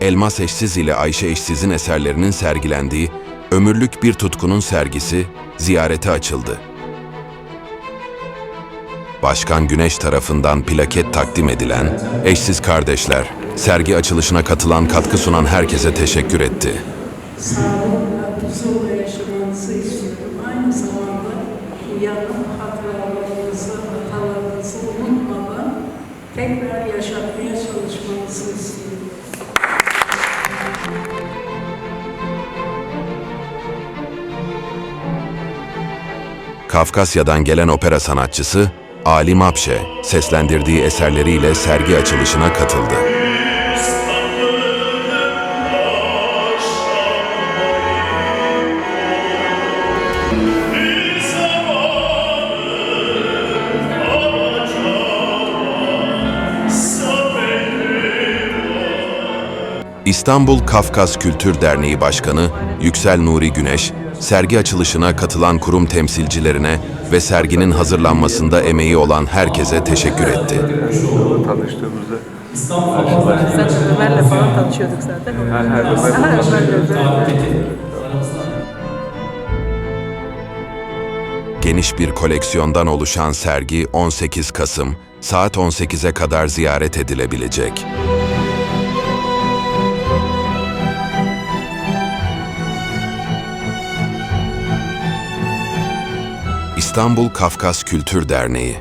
Elmas Eşsiz ile Ayşe Eşsiz'in eserlerinin sergilendiği Ömürlük Bir Tutkunun sergisi ziyarete açıldı. Başkan Güneş tarafından plaket takdim edilen Eşsiz Kardeşler, sergi açılışına katılan katkı sunan herkese teşekkür etti. tekrar yaşatmaya çalışmanızı Kafkasya'dan gelen opera sanatçısı Ali Mapşe seslendirdiği eserleriyle sergi açılışına katıldı. İstanbul Kafkas Kültür Derneği Başkanı Yüksel Nuri Güneş, sergi açılışına katılan kurum temsilcilerine ve serginin hazırlanmasında emeği olan herkese teşekkür etti. tanıştığımızda Zaten Ömer'le falan tanışıyorduk zaten. her her Ömer'le. Geniş bir koleksiyondan oluşan sergi 18 Kasım saat 18'e kadar ziyaret edilebilecek. İstanbul Kafkas Kültür Derneği